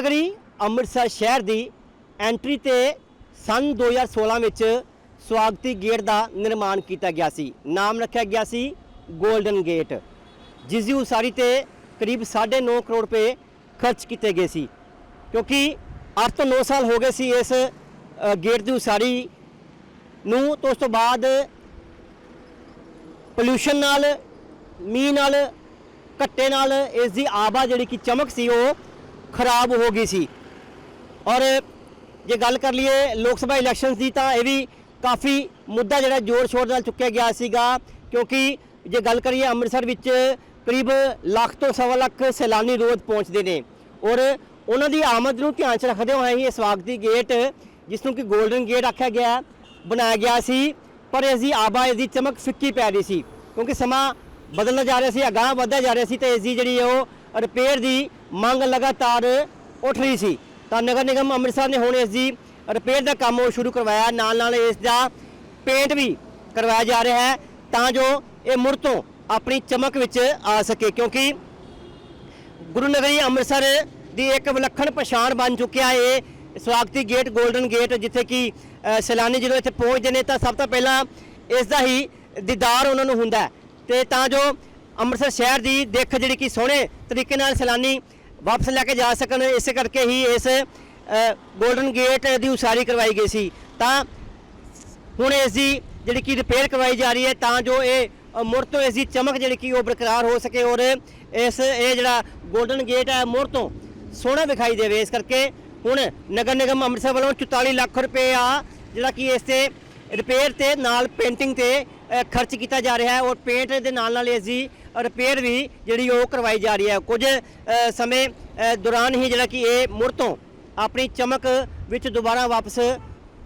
ਨਗਰੀ ਅੰਮ੍ਰਿਤਸਰ ਸ਼ਹਿਰ ਦੀ ਐਂਟਰੀ ਤੇ ਸਨ 2016 ਵਿੱਚ ਸਵਾਗਤੀ ਗੇਟ ਦਾ ਨਿਰਮਾਣ ਕੀਤਾ ਗਿਆ ਸੀ। ਨਾਮ ਰੱਖਿਆ ਗਿਆ ਸੀ 골ਡਨ ਗੇਟ ਜਿਸ ਦੀ ਉਸਾਰੀ ਤੇ ਕਰੀਬ 9.5 ਕਰੋੜ ਰੁਪਏ ਖਰਚ ਕੀਤੇ ਗਏ ਸੀ। ਕਿਉਂਕਿ 8 ਤੋਂ 9 ਸਾਲ ਹੋ ਗਏ ਸੀ ਇਸ ਗੇਟ ਦੀ ਉਸਾਰੀ ਨੂੰ। ਤੋਂ ਉਸ ਤੋਂ ਬਾਅਦ ਪੋਲੂਸ਼ਨ ਨਾਲ, ਮੀਂਹ ਨਾਲ, ਘੱਟੇ ਨਾਲ ਇਸ ਦੀ ਆਬਾ ਜਿਹੜੀ ਕਿ ਚਮਕ ਸੀ ਉਹ ਖਰਾਬ ਹੋ ਗਈ ਸੀ। ਔਰ ਜੇ ਗੱਲ ਕਰ ਲਈਏ ਲੋਕ ਸਭਾ ਇਲੈਕਸ਼ਨਸ ਦੀ ਤਾਂ ਇਹ ਵੀ ਕਾਫੀ ਮੁੱਦਾ ਜਿਹੜਾ ਜ਼ੋਰ ਸ਼ੋਰ ਨਾਲ ਚੁੱਕਿਆ ਗਿਆ ਸੀਗਾ। ਕਿਉਂਕਿ ਜੇ ਗੱਲ ਕਰੀਏ ਅੰਮ੍ਰਿਤਸਰ ਵਿੱਚ ਕਰੀਬ ਲੱਖ ਤੋਂ ਸਵਾ ਲੱਖ ਸੈਲਾਨੀ ਰੋਜ਼ ਪਹੁੰਚਦੇ ਨੇ। ਔਰ ਉਹਨਾਂ ਦੀ ਆਮਦ ਨੂੰ ਧਿਆਨ 'ਚ ਰੱਖਦੇ ਹੋਏ ਹੀ ਇਹ ਸਵਾਗਤੀ ਗੇਟ, ਜਿਸ ਨੂੰ ਕਿ 골ਡਨ ਗੇਟ ਆਖਿਆ ਗਿਆ, ਬਣਾਇਆ ਗਿਆ ਸੀ। ਪਰ ਇਸ ਦੀ ਆਬਾ ਇਸ ਦੀ ਚਮਕ ਫਿੱਕੀ ਪੈ ਰਹੀ ਸੀ। ਕਿਉਂਕਿ ਸਮਾਂ ਬਦਲਦਾ ਜਾ ਰਿਹਾ ਸੀ, ਅਗਾਂਹ ਵਧਦਾ ਜਾ ਰਿਹਾ ਸੀ ਤੇ ਇਸ ਦੀ ਜਿਹੜੀ ਉਹ ਰਿਪੇਅਰ ਦੀ ਮੰਗ ਲਗਾਤਾਰ ਉੱਠ ਰਹੀ ਸੀ। ਤਾਂ ਨਗਰ ਨਿਗਮ ਅੰਮ੍ਰਿਤਸਰ ਨੇ ਹੁਣ ਇਸ ਦੀ ਰਿਪੇਅਰ ਦਾ ਕੰਮ ਉਹ ਸ਼ੁਰੂ ਕਰਵਾਇਆ। ਨਾਲ ਨਾਲ ਇਸ ਦਾ ਪੇਂਟ ਵੀ ਕਰਵਾਇਆ ਜਾ ਰਿਹਾ ਹੈ ਤਾਂ ਜੋ ਇਹ ਮੁੜ ਤੋਂ ਆਪਣੀ ਚਮਕ ਵਿੱਚ ਆ ਸਕੇ, ਕਿਉਂਕਿ ਗੁਰੂ ਨਗਰੀ ਅੰਮ੍ਰਿਤਸਰ ਦੀ ਇੱਕ ਵਿਲੱਖਣ ਪਛਾਣ ਬਣ ਚੁੱਕਿਆ ਇਹ ਸਵਾਗਤੀ ਗੇਟ 골ਡਨ ਗੇਟ, ਜਿੱਥੇ ਕਿ ਸੈਲਾਨੀ ਜਦੋਂ ਇੱਥੇ ਪਹੁੰਚਦੇ ਨੇ ਤਾਂ ਸਭ ਤੋਂ ਪਹਿਲਾਂ ਇਸ ਦਾ ਹੀ ਦੀਦਾਰ ਉਹਨਾਂ ਨੂੰ ਹੁੰਦਾ ਹੈ। ਤੇ ਤਾਂ ਜੋ ਅੰਮ੍ਰਿਤਸਰ ਸ਼ਹਿਰ ਦੀ ਦਿੱਖ ਜਿਹੜੀ ਕਿ ਸੋਹਣੇ ਤਰੀਕੇ ਨਾਲ ਸੈਲਾਨੀ ਵਾਪਸ ਲੈ ਕੇ ਜਾ ਸਕਣ। ਇਸੇ ਕਰਕੇ ਹੀ ਇਸ ਗੋਲਡਨ ਗੇਟ ਦੀ ਉਸਾਰੀ ਕਰਵਾਈ ਗਈ ਸੀ। ਤਾਂ ਹੁਣ ਇਸ ਦੀ ਜਿਹੜੀ ਕਿ ਰਿਪੇਅਰ ਕਰਵਾਈ ਜਾ ਰਹੀ ਹੈ, ਤਾਂ ਜੋ ਇਹ ਮੁੜ ਤੋਂ ਇਸ ਦੀ ਚਮਕ ਜਿਹੜੀ ਕਿ ਉਹ ਬਰਕਰਾਰ ਹੋ ਸਕੇ ਔਰ ਇਸ, ਇਹ ਜਿਹੜਾ ਗੋਲਡਨ ਗੇਟ ਹੈ, ਮੁੜ ਤੋਂ ਸੋਹਣਾ ਵਿਖਾਈ ਦੇਵੇ। ਇਸ ਕਰਕੇ ਹੁਣ ਨਗਰ ਨਿਗਮ ਅੰਮ੍ਰਿਤਸਰ ਵੱਲੋਂ 44 ਲੱਖ ਰੁਪਏ ਆ ਜਿਹੜਾ ਕਿ ਇਸ ਤੇ ਰਿਪੇਅਰ ਤੇ ਨਾਲ ਪੇਂਟਿੰਗ ਤੇ ਖਰਚ ਕੀਤਾ ਜਾ ਰਿਹਾ ਹੈ ਔਰ ਪੇਂਟ ਦੇ ਨਾਲ ਨਾਲ ਇਸ ਦੀ ਰਿਪੇਅਰ ਵੀ ਜਿਹੜੀ ਉਹ ਕਰਵਾਈ ਜਾ ਰਹੀ ਹੈ, ਕੁਝ ਸਮੇਂ ਦੌਰਾਨ ਹੀ ਜਿਹੜਾ ਕਿ ਇਹ ਮੁੜ ਤੋਂ ਆਪਣੀ ਚਮਕ ਵਿੱਚ ਦੁਬਾਰਾ ਵਾਪਸ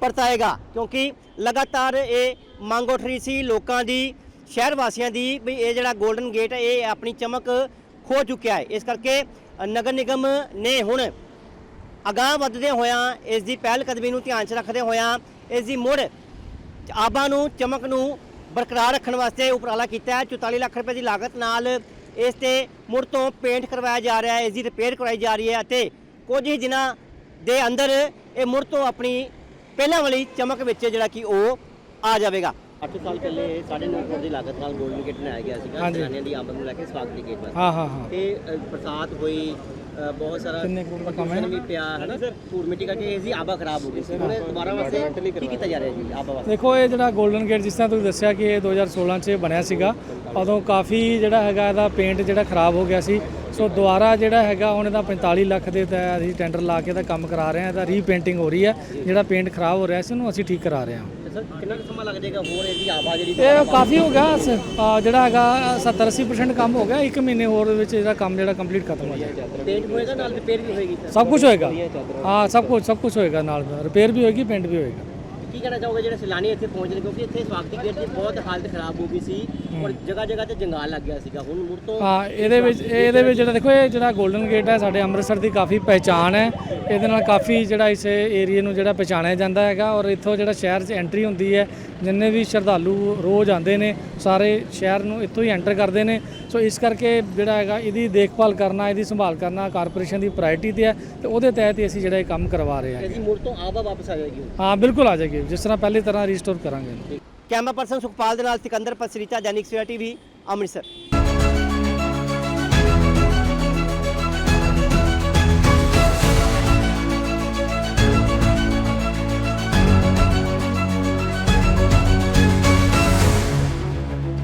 ਪਰਤਾਏਗਾ, ਕਿਉਂਕਿ ਲਗਾਤਾਰ ਇਹ ਮੰਗ ਉੱਠ ਰਹੀ ਸੀ ਲੋਕਾਂ ਦੀ, ਸ਼ਹਿਰ ਵਾਸੀਆਂ ਦੀ ਵੀ ਇਹ ਜਿਹੜਾ 골ਡਨ ਗੇਟ ਹੈ, ਇਹ ਆਪਣੀ ਚਮਕ ਖੋ ਚੁੱਕਿਆ ਹੈ। ਇਸ ਕਰਕੇ ਨਗਰ ਨਿਗਮ ਨੇ ਹੁਣ ਅਗਾਂਹ ਵਧਦੇ ਹੋਇਆਂ ਇਸ ਦੀ ਪਹਿਲ ਕਦਮੀ ਨੂੰ ਧਿਆਨ 'ਚ ਰੱਖਦੇ ਹੋਇਆਂ ਇਸ ਦੀ ਮੁੜ ਆਬਾਂ ਨੂੰ, ਚਮਕ ਨੂੰ ਬਰਕਰਾਰ ਰੱਖਣ ਵਾਸਤੇ ਉਪਰਾਲਾ ਕੀਤਾ ਹੈ। 44 ਲੱਖ ਰੁਪਏ ਦੀ ਲਾਗਤ ਨਾਲ ਇਸ ਤੇ ਮੁੜ ਤੋਂ ਪੇਂਟ ਕਰਵਾਇਆ ਜਾ ਰਿਹਾ ਹੈ। ਇਸ ਦੀ ਰਿਪੇਅਰ ਕਰਵਾਈ ਜਾ ਰਹੀ ਹੈ ਅਤੇ ਕੁਝ ਹੀ ਦਿਨਾਂ ਦੇ ਅੰਦਰ ਇਹ ਮੁੜ ਤੋਂ ਆਪਣੀ ਪਹਿਲਾਂ ਵਾਲੀ ਚਮਕ ਵਿੱਚ ਜਿਹੜਾ ਕਿ ਉਹ ਆ ਜਾਵੇਗਾ। 8 ਸਾਲ ਪਹਿਲੇ 9.5 ਕਰੋੜ ਦੀ ਲਾਗਤ ਨਾਲ ਗੋਲਡਨ ਗੇਟ ਬਣਾਇਆ ਗਿਆ ਸੀਗਾ। ਸੈਲਾਨੀਆਂ ਦੀ ਆਮਦ ਨੂੰ ਲੈ ਕੇ ਸਵਾਗਤ ਦੀ ਗੇਟ ਵਾਸਤੇ ਹਾਂ ਹਾਂ। ਹਾਂ ਤੇ ਬਰਸਾਤ ਹੋਈ ਬਹੁਤ ਸਾਰਾ? ਪ੍ਰਦੂਸ਼ਣ ਵੀ ਪਿਆ ਹੈ ਨਾ? ਧੂੜ ਮਿੱਟੀ ਕਰਕੇ ਦੀ ਆਬਾ ਖਰਾਬ ਹੋ ਗਈ ਸੀ। ਇਹ ਦੁਬਾਰਾ ਵਾਸਤੇ ਕੀ ਕੀਤਾ ਜਾ ਰਿਹਾ ਜੀ ਆਬਾ ਵਾਸਤੇ? ਦੇਖੋ ਇਹ ਜਿਹੜਾ 골ਡਨ ਗੇਟ ਜਿਸ ਤਰ੍ਹਾਂ ਤੁਸੀਂ ਦੱਸਿਆ ਕਿ ਇਹ 2016 ਚ ਬਣਿਆ ਸੀਗਾ ਉਦੋਂ ਕਾਫੀ ਜਿਹੜਾ ਹੈਗਾ ਇਹਦਾ ਪੇਂਟ ਜਿਹੜਾ ਖਰਾਬ ਹੋ ਗਿਆ ਸੀ। ਸੋ ਦੁਬਾਰਾ ਜਿਹੜਾ ਹੈਗਾ ਹੁਣ ਇਹਦਾ 45 ਲੱਖ ਦੇ ਤੇ ਅਸੀਂ ਟੈਂਡਰ ਲਾ ਕੇ ਇਹਦਾ ਕੰਮ ਕਰਾ ਰਹੇ ਹਾਂ ਇਹਦਾ ਰੀਪੇਂਟਿੰਗ ਹੋ ਰਹੀ ਹੈ। ਜਿਹੜਾ ਪੇਂਟ ਖਰਾਬ ਹੋ ਰਿਹਾ ਸੀ ਉਹਨੂੰ ਅਸੀਂ ਠੀਕ ਕਰਾ ਰਹੇ ਹਾਂ। ਸਰ ਕਿੰਨਾ ਕੁ ਸਮਾਂ ਲੱਗ ਜਾਏਗਾ ਹੋਰ ਇਹਦੀ ਆਬਾ ਜਿਹੜੀ ਇਹ ਕਾਫੀ ਹੋ ਗਿਆ ਸ- ਅ, ਜਿਹੜਾ ਹੈਗਾ 70 80% ਕੰਮ ਹੋ ਗਿਆ ਇੱਕ ਮਹੀਨੇ ਹੋਰ ਦੇ ਵਿੱਚ ਇਹਦਾ ਕੰਮ ਜਿਹੜਾ ਕੰਪਲੀਟ ਖਤਮ ਹੋ ਜਾਏਗਾ। ਪੇਂਟ ਹੋਏਗਾ ਨਾਲ ਰਿਪੇਅਰ ਵੀ ਹੋਏਗੀ ਸਭ ਕੁਝ ਹੋਏਗਾ। ਹਾਂ ਸਭ ਕੁਝ ਸਭ ਕੁਝ ਹੋਏਗਾ ਨਾਲ ਰਿਪੇਅਰ ਵੀ ਹੋਏਗੀ ਪੇਂਟ ਵੀ ਹੋਏਗਾ। ਕੀ ਕਹਿਣਾ ਚਾਹੋਗੇ ਜਿਹੜੇ ਸੈਲਾਨੀ ਇੱਥੇ ਪਹੁੰਚਦੇ ਕਿਉਂਕਿ ਇੱਥੇ ਸਵਾਗਤੀ ਗੇਟ ਦੀ ਬਹੁਤ ਹਾਲਤ ਖਰਾਬ ਹੋ ਗਈ ਸੀ ਔਰ ਜਗ੍ਹਾ ਜਗ੍ਹਾ ਤੇ ਜੰਗਾਲ ਲੱਗ ਗਿਆ ਸੀਗਾ। ਹੁਣ ਮੁੜ ਤੋਂ ਹਾਂ ਇਹਦੇ ਵਿੱਚ ਇਹਦੇ ਵਿੱਚ ਜਿਹੜਾ ਦੇਖੋ ਇਹ ਜਿਹੜਾ 골ਡਨ ਗੇਟ ਹੈ ਸਾਡੇ ਅੰਮ੍ਰਿਤਸਰ ਦੀ ਕਾਫੀ ਪਹਿਚਾਣ ਹੈ। ਇਹਦੇ ਨਾਲ ਕਾਫੀ ਜਿਹੜਾ ਇਸ ਏਰੀਏ ਨੂੰ ਜਿਹੜਾ ਪਛਾਣਿਆ ਜਾਂਦਾ ਹੈਗਾ ਔਰ ਇੱਥੋਂ ਜਿਹੜਾ ਸ਼ਹਿਰ 'ਚ ਐਂਟਰੀ ਹੁੰਦੀ ਹੈ ਜਿੰਨੇ ਵੀ ਸ਼ਰਧਾਲੂ ਰੋਜ਼ ਆਉਂਦੇ ਨੇ ਸਾਰੇ ਸ਼ਹਿਰ ਨੂੰ ਇੱਥੋਂ ਹੀ ਐਂਟਰ ਕਰਦੇ ਨੇ। ਸੋ ਇਸ ਕਰਕੇ ਜਿਹੜਾ ਹੈਗਾ ਇਹਦੀ ਦੇਖਭਾਲ ਕਰਨਾ ਇਹਦੀ ਸੰਭਾਲ ਕਰਨਾ ਕਾਰਪੋਰੇਸ਼ਨ ਦੀ ਪ੍ਰਾਇੋਰਟੀ ਤੇ ਹੈ ਤੇ ਉਹਦੇ ਤਹਿਤ ਹੀ ਅਸੀਂ ਜਿਹੜਾ ਇਹ ਕੰਮ ਕਰਵਾ ਰਹੇ ਹਾਂ। ਇਹਦੀ ਮੁੜ ਤੋਂ ਆਵਾ ਵਾਪਸ ਆ ਜਾਏਗੀ। ਹਾਂ ਬਿਲਕੁਲ ਆ ਜਾਏਗੀ ਜਿਸ ਤਰ੍ਹਾਂ ਪਹਿਲੀ ਤਰ੍ਹਾਂ ਰੀਸਟੋਰ ਕਰਾਂਗੇ। ਕੈਮਰਾ ਪਰਸਨ ਸੁਖਪਾਲ ਦੇ ਨਾਲ ਸਿਕੰਦਰ ਪਸਰੀਤਾ ਦੈਨਿਕ ਸਵੇਰਾ ਟੀਵੀ ਅੰਮ੍ਰਿਤਸਰ।